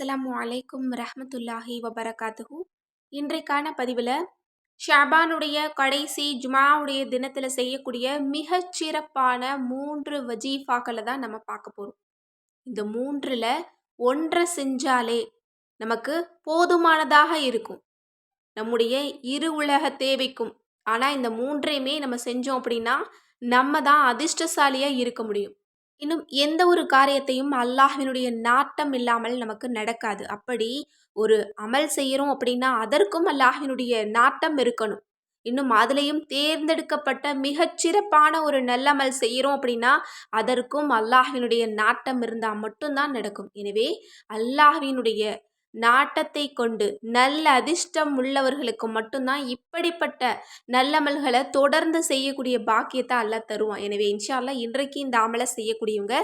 அஸ்லாம் அலைக்கும் ரஹமத்துல்லாஹி வபரகாத்துஹு. இன்றைக்கான பதிவில் ஷாபானுடைய கடைசி ஜுமாவுடைய தினத்தில் செய்யக்கூடிய மிகச் சிறப்பான மூன்று வஜீஃபாக்களை தான் நம்ம பார்க்க போகிறோம் இந்த மூன்றில் ஒன்றை செஞ்சாலே நமக்கு போதுமானதாக இருக்கும். நம்முடைய இரு உலக தேவைக்கும். ஆனால் இந்த மூன்றையுமே நம்ம செஞ்சோம் அப்படின்னா நம்ம தான் அதிர்ஷ்டசாலியாக இருக்க முடியும். இன்னும் எந்த ஒரு காரியத்தையும் அல்லாஹினுடைய நாட்டம் இல்லாமல் நமக்கு நடக்காது. அப்படி ஒரு அமல் செய்கிறோம் அப்படின்னா அதற்கும் அல்லாஹினுடைய நாட்டம் இருக்கணும். இன்னும் அதுலேயும் தேர்ந்தெடுக்கப்பட்ட மிகச்சிறப்பான ஒரு நல்லமல் செய்கிறோம் அப்படின்னா அதற்கும் அல்லாஹினுடைய நாட்டம் இருந்தால் மட்டும்தான் நடக்கும். எனவே அல்லாஹினுடைய நாட்டத்தை கொண்டு நல்ல அதிர்ஷ்டம் உள்ளவர்களுக்கு மட்டும்தான் இப்படிப்பட்ட நல்லமல்களை தொடர்ந்து செய்யக்கூடிய பாக்கியத்தை அல்ல தருவான். எனவே இன்ஷால்லா இன்றைக்கு இந்த அமலை செய்யக்கூடியவங்க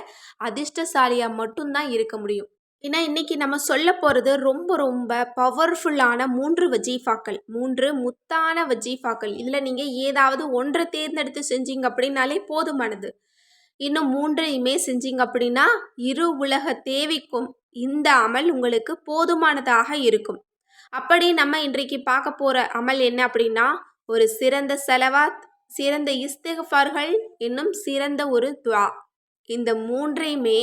அதிர்ஷ்டசாலியாக மட்டும்தான் இருக்க முடியும். ஏன்னா இன்றைக்கி நம்ம சொல்ல போகிறது ரொம்ப ரொம்ப பவர்ஃபுல்லான மூன்று வஜீஃபாக்கள். மூன்று முத்தான வஜீஃபாக்கள். இதில் நீங்கள் ஏதாவது ஒன்றை தேர்ந்தெடுத்து செஞ்சீங்க அப்படின்னாலே போதுமானது. இன்னும் மூன்றையுமே செஞ்சீங்க அப்படின்னா இரு உலக தேவைக்கும் இந்த அமல் உங்களுக்கு போதுமானதாக இருக்கும். அப்படி நம்ம இன்றைக்கு பார்க்க போகிற அமல் என்ன அப்படின்னா ஒரு சிறந்த செலவாத் சிறந்த இஸ்திகஃபார்கள் இன்னும் சிறந்த ஒரு துவா. இந்த மூன்றையுமே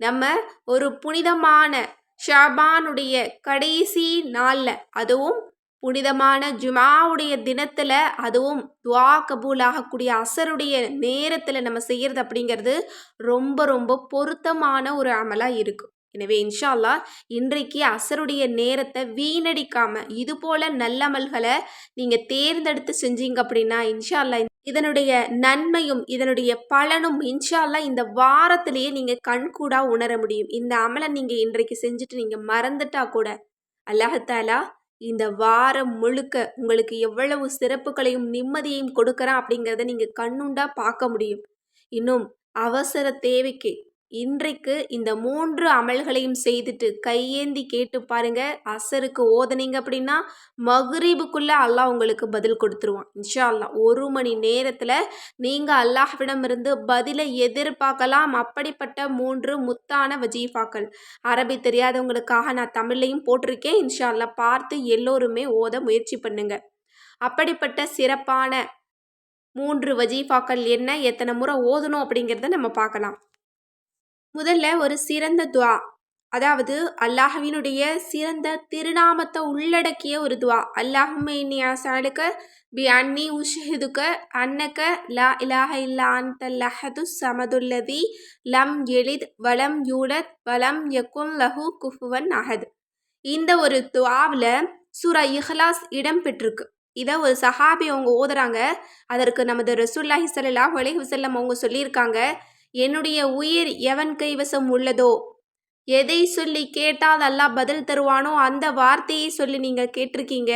நம்ம ஒரு புனிதமான ஷாபானுடைய கடைசி நாளில் அதுவும் புனிதமான ஜுமாவுடைய தினத்தில் அதுவும் துவா கபூல் ஆகக்கூடிய அசருடைய நேரத்தில் நம்ம செய்கிறது அப்படிங்கிறது ரொம்ப ரொம்ப பொருத்தமான ஒரு அமலாக இருக்கும் எனவே இன்ஷால்லா இன்றைக்கு அசருடைய நேரத்தை வீணடிக்காம இது போல நல்லமல்களை நீங்கள் தேர்ந்தெடுத்து செஞ்சீங்க அப்படின்னா இன்ஷால்லா இதனுடைய நன்மையும் இதனுடைய பலனும் இன்ஷால்லா இந்த வாரத்திலேயே நீங்கள் கண்கூடா உணர முடியும். இந்த அமலை நீங்கள் இன்றைக்கு செஞ்சுட்டு நீங்கள் மறந்துட்டா கூட அல்லாஹத்தாலா இந்த வாரம் முழுக்க உங்களுக்கு எவ்வளவு சிறப்புகளையும் நிம்மதியையும் கொடுக்குறான் அப்படிங்கிறத நீங்கள் கண்ணுண்டா பார்க்க முடியும். இன்னும் அவசர தேவைக்கு இன்றைக்கு இந்த மூன்று அமல்களையும் செய்துட்டு கையேந்தி கேட்டு பாருங்க. அசருக்கு ஓதனீங்க அப்படின்னா மகுரீபுக்குள்ள அல்லாஹ் உங்களுக்கு பதில் கொடுத்துருவான். இன்ஷா அல்லாஹ் ஒரு மணி நேரத்தில் நீங்கள் அல்லாஹ்விடமிருந்து பதிலை எதிர்பார்க்கலாம். அப்படிப்பட்ட மூன்று முத்தான வஜீஃபாக்கள். அரபி தெரியாதவங்களுக்காக நான் தமிழ்லையும் போட்டிருக்கேன். இன்ஷா அல்லா பார்த்து எல்லோருமே ஓத முயற்சி பண்ணுங்க. அப்படிப்பட்ட சிறப்பான மூன்று வஜீஃபாக்கள் என்ன? எத்தனை முறை ஓதணும் அப்படிங்கிறத நம்ம பார்க்கலாம். முதல்ல ஒரு சிறந்த துவா. அதாவது அல்லாஹவினுடைய சிறந்த திருநாமத்தை உள்ளடக்கிய ஒரு துவா. அல்லாஹுமே சாலுக்க பி அன்னி உஷஹிதுக்க அன்னக்க லா இலாஹ இல்லா அந்த லஹது சமதுல்லதி லம் எளித் வலம் யூடத் வலம் யக்குன் லஹு குஃபுவன் அஹத். இந்த ஒரு துவாவில் சூரா இஹ்லாஸ் இடம் பெற்றிருக்கு. இதை ஒரு சஹாபி அவங்க ஓதுறாங்க. அதற்கு நமது ரசூல்லாஹி சல்லாஹ் அலி வசல்லம் அவங்க சொல்லியிருக்காங்க. என்னுடைய உயிர் எவன் கைவசம் உள்ளதோ? எதை சொல்லி கேட்டால் அல்லாஹ் பதில் தருவானோ? அந்த வார்த்தையை சொல்லி நீங்கள் கேட்டிருக்கீங்க.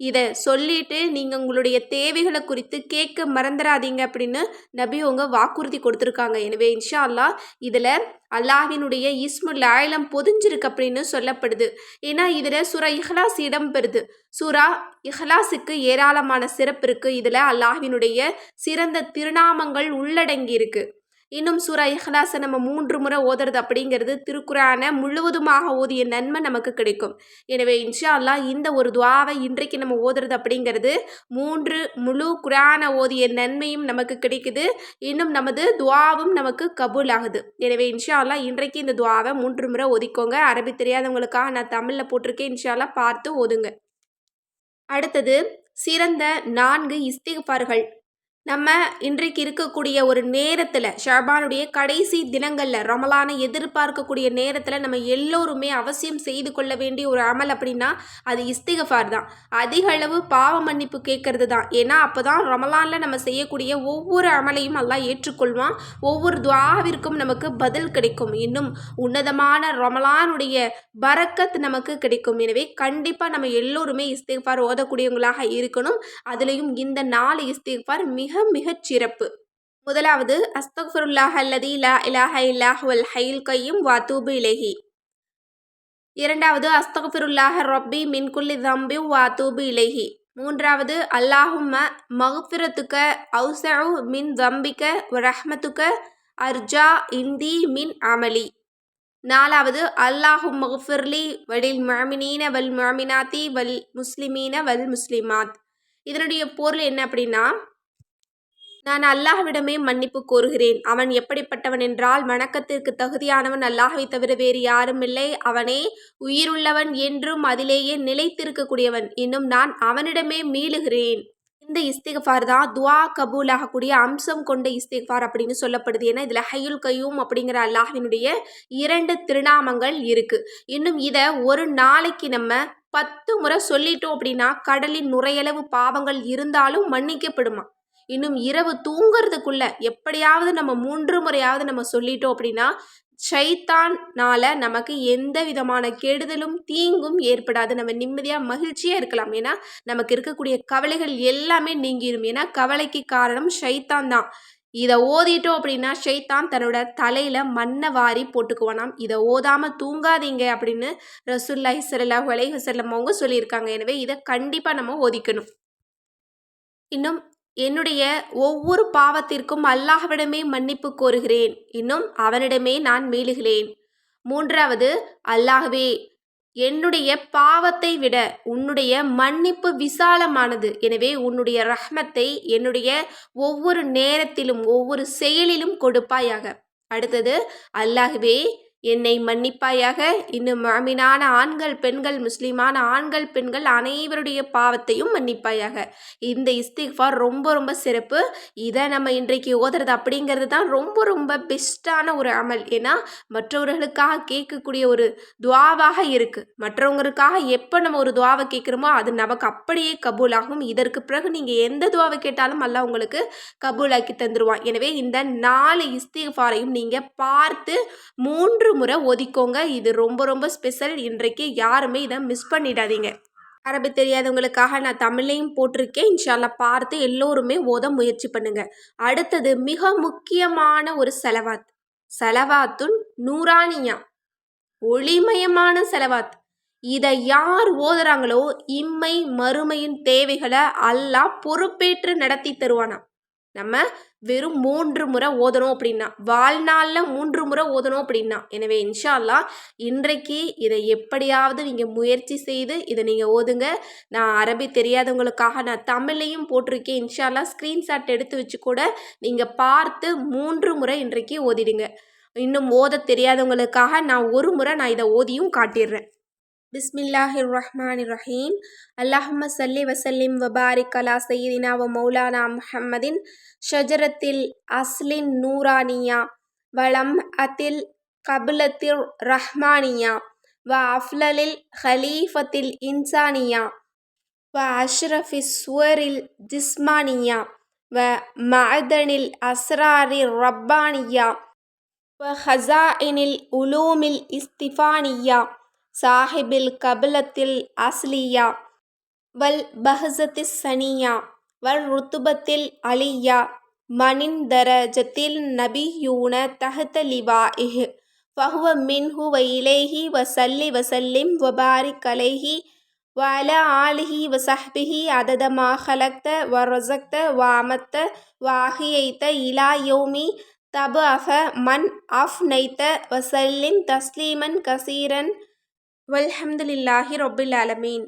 இதை சொல்லிட்டு நீங்கள் உங்களுடைய தேவைகளை குறித்து கேட்க மறந்துடாதீங்க அப்படின்னு நபி உங்க வாக்குறுதி கொடுத்துருக்காங்க. எனவே இன்ஷா அல்லா இதில் அல்லாஹினுடைய இஸ்முல் ஆயிலம் பொதிஞ்சிருக்கு அப்படின்னு சொல்லப்படுது. ஏன்னா இதில் சுரா இஹ்லாஸ் இடம் பெறுது சுரா இஹ்லாஸுக்கு ஏராளமான சிறப்பு இருக்குது இதில் அல்லாஹினுடைய சிறந்த திருநாமங்கள் உள்ளடங்கி இருக்குது இன்னும் சூரா இஹ்லாஸை நம்ம மூன்று முறை ஓதுறது அப்படிங்கிறது திருக்குறான முழுவதுமாக ஓதிய நன்மை நமக்கு கிடைக்கும். எனவே இன்ஷா அல்லா இந்த ஒரு துவாவை இன்றைக்கு நம்ம ஓதுறது அப்படிங்கிறது மூன்று முழு குரான ஓதிய நன்மையும் நமக்கு கிடைக்குது. இன்னும் நமது துவாவும் நமக்கு கபூல் ஆகுது எனவே இன்ஷா அல்லா இன்றைக்கு இந்த துவாவை மூன்று முறை ஒதுக்கோங்க அரபி தெரியாதவங்களுக்காக நான் தமிழில் போட்டிருக்கேன். இன்ஷா அல்லா பார்த்து ஓதுங்க. அடுத்தது சிறந்த நான்கு இஸ்திகார்கள் நம்ம இன்றைக்கு இருக்கக்கூடிய ஒரு நேரத்தில் ஷபானுடைய கடைசி தினங்களில் ரமலானை எதிர்பார்க்கக்கூடிய நேரத்தில் நம்ம எல்லோருமே அவசியம் செய்து கொள்ள வேண்டிய ஒரு அமல் அப்படின்னா அது இஸ்திகஃபார் தான். அதிக அளவு பாவ மன்னிப்பு கேட்கறது தான். ஏன்னா அப்போ தான் ரமலானில் நம்ம செய்யக்கூடிய ஒவ்வொரு அமலையும் எல்லாம் ஏற்றுக்கொள்வான். ஒவ்வொரு துவாவிற்கும் நமக்கு பதில் கிடைக்கும். இன்னும் உன்னதமான ரமலானுடைய பரக்கத் நமக்கு கிடைக்கும். எனவே கண்டிப்பாக நம்ம எல்லோருமே இஸ்திகஃபார் ஓதக்கூடியவங்களாக இருக்கணும். அதுலேயும் இந்த நாலு இஸ்திகஃபார் மிக மிக மிகச் சிறப்பு. முதலாவது அஸ்தக்ஃபருல்லாஹ் அல்லது இலா இலாஹ இல்லாஹ் வல் ஹயில் கையும் வாத்தூபு இலஹி. இரண்டாவது அஸ்தக்ஃபிருல்லாஹ் ரொப்பி மின்குல்லி தம்பி வாத்தூபு இலஹி. மூன்றாவது அல்லாஹும்ம மகுஃபிரத்துக்க அவுசவு மின் தம்பிக்க ரஹ்மத்துக்க அர்ஜா இந்தி மின் அமலி. நாலாவது அல்லாஹும் மகுஃபிர்லி வலில் மாமினீன வல் மாமினாத்தி வல் முஸ்லிமீன வல் முஸ்லிமாத். இதனுடைய பொருள் என்ன அப்படின்னா நான் அல்லாஹ்விடமே மன்னிப்பு கோருகிறேன். அவன் எப்படிப்பட்டவன் என்றால் வணக்கத்திற்கு தகுதியானவன் அல்லாஹை தவிர வேறு யாரும் இல்லை. அவனே உயிருள்ளவன் என்றும் அதிலேயே நிலைத்திருக்கக்கூடியவன். இன்னும் நான் அவனிடமே மீளுகிறேன். இந்த இஸ்திகஃபார் தான் துவா கபூல் ஆகக்கூடிய அம்சம் கொண்ட இஸ்திகஃபார் அப்படின்னு சொல்லப்படுது. ஏன்னா இதில் ஹையுல் கையூம் அப்படிங்கிற அல்லாஹினுடைய இரண்டு திருநாமங்கள் இருக்குது இன்னும் இதை ஒரு நாளைக்கு நம்ம பத்து முறை சொல்லிட்டோம் அப்படின்னா கடலின் நுரையளவு பாவங்கள் இருந்தாலும் மன்னிக்கப்படுமா? இன்னும் இரவு தூங்குறதுக்குள்ள எப்படியாவது நம்ம மூன்று முறையாவது நம்ம சொல்லிட்டோம் அப்படின்னா சைத்தான்னால நமக்கு எந்த விதமான கெடுதலும் தீங்கும் ஏற்படாது. நம்ம நிம்மதியாக மகிழ்ச்சியாக இருக்கலாம். ஏன்னா நமக்கு இருக்கக்கூடிய கவலைகள் எல்லாமே நீங்கிடும் ஏன்னா கவலைக்கு காரணம் ஷைத்தான் தான். இதை ஓதிட்டோம் அப்படின்னா ஷைத்தான் தன்னோட தலையில் மண்ணை வாரி போட்டுக்குவானாம் இதை ஓதாமல் தூங்காதீங்க அப்படின்னு ரசுல்லா சல்லாஹூ அலைஹி ஹிசர்லம் அவங்க சொல்லியிருக்காங்க. எனவே இதை கண்டிப்பாக நம்ம ஓதிக்கணும். இன்னும் என்னுடைய ஒவ்வொரு பாவத்திற்கும் அல்லாஹ்விடமே மன்னிப்பு கோருகிறேன். இன்னும் அவனிடமே நான் மீளுகிறேன். மூன்றாவது அல்லாஹ்வே என்னுடைய பாவத்தை விட உன்னுடைய மன்னிப்பு விசாலமானது. எனவே உன்னுடைய ரஹ்மத்தை என்னுடைய ஒவ்வொரு நேரத்திலும் ஒவ்வொரு செயலிலும் கொடுப்பாயாக. அடுத்தது அல்லாஹ்வே என்னை மன்னிப்பாயாக. இன்னும் மாமினான ஆண்கள் பெண்கள் முஸ்லீமான ஆண்கள் பெண்கள் அனைவருடைய பாவத்தையும் மன்னிப்பாயாக. இந்த இஸ்திக்ஃபார் ரொம்ப ரொம்ப சிறப்பு. இதை நம்ம இன்றைக்கு ஓதுறது அப்படிங்கிறது தான் ரொம்ப ரொம்ப பெஸ்ட்டான ஒரு அமல். ஏன்னா மற்றவர்களுக்காக கேட்கக்கூடிய ஒரு துவாவாக இருக்குது மற்றவங்களுக்காக எப்போ நம்ம ஒரு துவாவை கேட்குறோமோ அது நமக்கு அப்படியே கபூலாகும். இதற்கு பிறகு நீங்கள் எந்த துவாவை கேட்டாலும் அல்ல உங்களுக்கு கபூலாக்கி தந்துடுவான் எனவே இந்த நாலு இஸ்திஃபாரையும் நீங்கள் பார்த்து மூன்று முறை ஒதுக்கோங்க. இது ரொம்ப ரொம்ப ஸ்பெஷல் இன்றைக்கு யாருமே இதை மிஸ் பண்ணிடாதீங்க. அரபி தெரியாதவங்களுக்காக நான் தமிழ்லையும் போட்டிருக்கேன். இன்ஷால்லா பார்த்து எல்லோருமே ஓத முயற்சி பண்ணுங்க. அடுத்தது மிக முக்கியமான ஒரு செலவாத். செலவாத்துன் நூறானியா. ஒளிமயமான செலவாத். இதை யார் ஓதுறாங்களோ இம்மை மறுமையின் தேவைகளை அல்லாஹ் பொறுப்பேற்று நடத்தி தருவானா நம்ம வெறும் மூன்று முறை ஓதணும் அப்படின்னா வாழ்நாளில் மூன்று முறை ஓதணும் அப்படின்னா எனவே இன்ஷால்லா இன்றைக்கு இதை எப்படியாவது நீங்கள் முயற்சி செய்து இதை நீங்கள் ஓதுங்க. நான் அரபி தெரியாதவங்களுக்காக நான் தமிழையும் போட்டிருக்கேன். இன்ஷால்லா ஸ்க்ரீன்ஷாட் எடுத்து வச்சு கூட நீங்கள் பார்த்து மூன்று முறை இன்றைக்கு ஓதிடுங்க. இன்னும் ஓத தெரியாதவங்களுக்காக நான் ஒரு முறை நான் இதை ஓதியும் காட்டிடுறேன். பிஸ்மில்லாஹிர் ரஹ்மான் ரஹீம் அல்லாஹம்ம சல்லி வசல்லிம் வபாரிக் அலா சையீனா வ மௌலானா முஹம்மதின் ஷஜரத்தில் அஸ்லின் நூரானியா வளம் அதில் கபிலத்தில் ரஹ்மானியா வ அஃப்லலில் ஹலீஃபத்தில் இன்சானியா வ அஷ்ரஃபிஸ் சுவரில் ஜிஸ்மானியா வ மஅதனில் அஸ்ராரில் ரப்பானியா வ ஹசாயினில் உலூமில் இஸ்திஃபானியா சாஹிபில் கபிலத்தில் அஸ்லியா வல் பஹசத்தி சனியா வல் ருத்துபத்தில் அலியா மனிந்தர தரஜத்தில் நபியூன தஹத லிவா இஹ் பஹுவ மின்ஹு வ வசல்லி வசல்லிம் வபாரி கலேஹி வல ஆலிஹி வசஹ்பிஹி அததமா ஹலக்த வ ரொசக்த வாமத்த வாஹியைத்த இலா யோமி தபு அஃப மன் அஃப் நைத்த வசல்லிம் தஸ்லீமன் கசீரன் வல்ஹம்துலில்லாஹி ரொபில் அலமீன்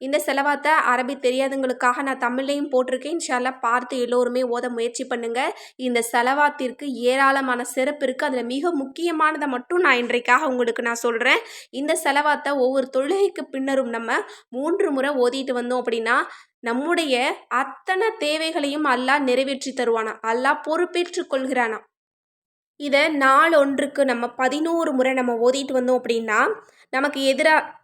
இந்த செலவாத்தை அரபி தெரியாதவங்களுக்காக நான் தமிழ்லையும் போட்டிருக்கேன். இன்ஷால்லா பார்த்து எல்லோருமே ஓத முயற்சி பண்ணுங்கள் இந்த செலவாத்திற்கு ஏராளமான சிறப்பு இருக்குது அதில் மிக முக்கியமானதை மட்டும் நான் இன்றைக்காக உங்களுக்கு நான் சொல்கிறேன் இந்த செலவாத்தை ஒவ்வொரு தொழுகைக்கு பின்னரும் நம்ம மூன்று முறை ஓதிட்டு வந்தோம் அப்படின்னா நம்முடைய அத்தனை தேவைகளையும் அல்லாஹ் நிறைவேற்றி தருவானா? அல்லாஹ் பொறுப்பேற்று கொள்கிறானா? இதை நாள் ஒன்றுக்கு நம்ம பதினோரு முறை நம்ம ஓதிட்டு வந்தோம் அப்படின்னா நமக்கு எதிராக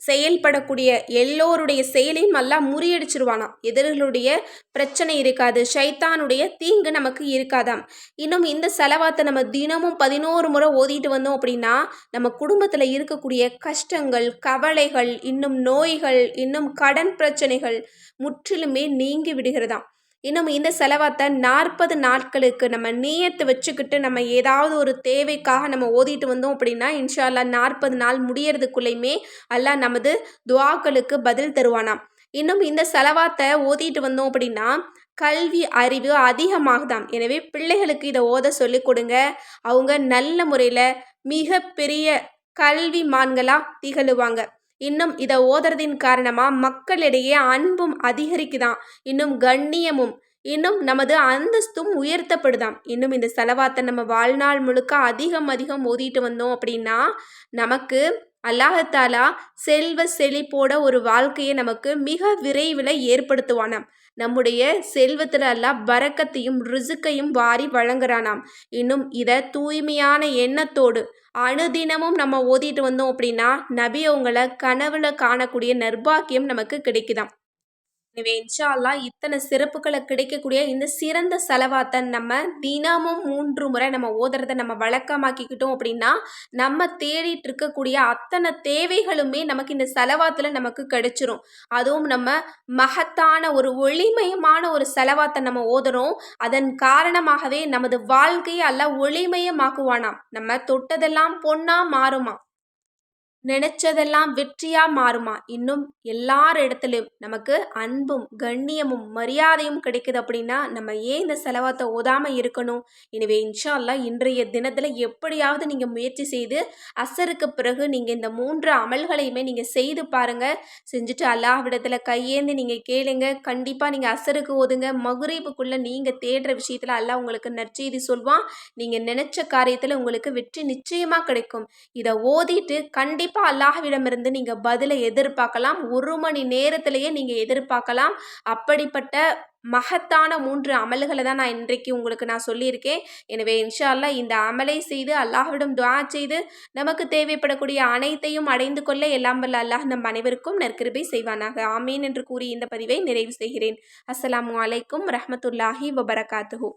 செயல்படக்கூடிய எல்லோருடைய செயலையும் நல்லா முறியடிச்சிருவானாம் எதிர்களுடைய பிரச்சனை இருக்காது ஷைத்தானுடைய தீங்கு நமக்கு இருக்காதாம். இன்னும் இந்த செலவாத்தை நம்ம தினமும் பதினோரு முறை ஓதிட்டு வந்தோம் அப்படின்னா நம்ம குடும்பத்தில் இருக்கக்கூடிய கஷ்டங்கள் கவலைகள் இன்னும் நோய்கள் இன்னும் கடன் பிரச்சனைகள் முற்றிலுமே நீங்கி விடுகிறதாம். இன்னும் இந்த செலவாத்தை நாற்பது நாட்களுக்கு நம்ம நீயத்து வச்சுக்கிட்டு நம்ம ஏதாவது ஒரு தேவைக்காக நம்ம ஓதிட்டு வந்தோம் அப்படின்னா இன்ஷா அல்லா நாற்பது நாள் முடியறதுக்குள்ளேயுமே அல்லா நமது துவாக்களுக்கு பதில் தருவானாம். இன்னும் இந்த செலவாத்தை ஓதிட்டு வந்தோம் அப்படின்னா கல்வி அறிவு அதிகமாகுதாம். எனவே பிள்ளைகளுக்கு இதை ஓத சொல்லி கொடுங்க. அவங்க நல்ல முறையில் மிக பெரிய கல்விமான்களா திகழுவாங்க. இன்னும் இதை ஓதுறதின் காரணமாக மக்களிடையே அன்பும் அதிகரிக்குதான் இன்னும் கண்ணியமும் இன்னும் நமது அந்தஸ்தும் உயர்த்தப்படுதாம். இன்னும் இந்த செலவாத்தை நம்ம வாழ்நாள் முழுக்க அதிகம் அதிகம் ஓதிட்டு வந்தோம் அப்படின்னா நமக்கு அல்லாஹத்தாலா செல்வ செழிப்போட ஒரு வாழ்க்கையை நமக்கு மிக விரைவில் ஏற்படுத்துவானாம். நம்முடைய செல்வத்தில் எல்லாம் பறக்கத்தையும் ரிசுக்கையும் வாரி வழங்குறானாம். இன்னும் இதை தூய்மையான எண்ணத்தோடு அணுதினமும் நம்ம ஓதிட்டு வந்தோம் அப்படின்னா நபி அவங்கள கனவுல காணக்கூடிய நர்பாக்கியம் நமக்கு கிடைக்குதாம். எனவே இன்ஷால்லா இத்தனை சிறப்புகளை கிடைக்கக்கூடிய இந்த சிறந்த செலவாத்தை நம்ம தினமும் மூன்று முறை நம்ம ஓதுறதை நம்ம வழக்கமாக்கிக்கிட்டோம் அப்படின்னா நம்ம தேடிட்டு இருக்கக்கூடிய அத்தனை தேவைகளுமே நமக்கு இந்த செலவாத்தில் நமக்கு கிடைச்சிரும். அதுவும் நம்ம மகத்தான ஒரு ஒளிமயமான ஒரு செலவாத்தை நம்ம ஓதுறோம். அதன் காரணமாகவே நமது வாழ்க்கையை அல்ல ஒளிமயமாக்குவானாம். நம்ம தொட்டதெல்லாம் பொண்ணா மாறுமா நினைச்சதெல்லாம் வெற்றியா மாறுமா? இன்னும் எல்லார் இடத்துலையும் நமக்கு அன்பும் கண்ணியமும் மரியாதையும் கிடைக்குது அப்படின்னா நம்ம ஏன் இந்த செலவாத்தை ஓதாம இருக்கணும்? எனவே இன்ஷா அல்லாஹ் இன்றைய தினத்தில் எப்படியாவது நீங்கள் முயற்சி செய்து அசருக்கு பிறகு நீங்கள் இந்த மூன்று அமல்களையுமே நீங்கள் செய்து பாருங்கள் செஞ்சுட்டு அல்லாஹ்விடத்துல கையேந்து நீங்கள் கேளுங்க. கண்டிப்பாக நீங்கள் அசருக்கு ஓதுங்க. மகுரீபுக்குள்ளே நீங்கள் தேடுற விஷயத்தில் அல்லாஹ் உங்களுக்கு நற்செய்தி சொல்வான். நீங்கள் நினச்ச காரியத்தில் உங்களுக்கு வெற்றி நிச்சயமாக கிடைக்கும். இதை ஓதிட்டு கண்டிப்பாக கண்டிப்பாக அல்லாஹ்விடமிருந்து நீங்கள் பதிலை எதிர்பார்க்கலாம். ஒரு மணி நேரத்திலேயே நீங்கள் எதிர்பார்க்கலாம். அப்படிப்பட்ட மகத்தான மூன்று அமல்களை தான் நான் இன்றைக்கு உங்களுக்கு நான் சொல்லியிருக்கேன். எனவே இன்ஷா அல்லாஹ் இந்த அமலை செய்து அல்லாஹ்விடம் துவா செய்து நமக்கு தேவைப்படக்கூடிய அனைத்தையும் அடைந்து கொள்ள எல்லாம் வல்ல அல்லாஹ் நம் அனைவருக்கும் நற்கிருபை செய்வானாக. ஆமீன் என்று கூறி இந்த பதிவை நிறைவு செய்கிறேன். அஸ்லாம் அலைக்கும் ரஹமத்துல்லாஹி வபரகாத்துஹூ.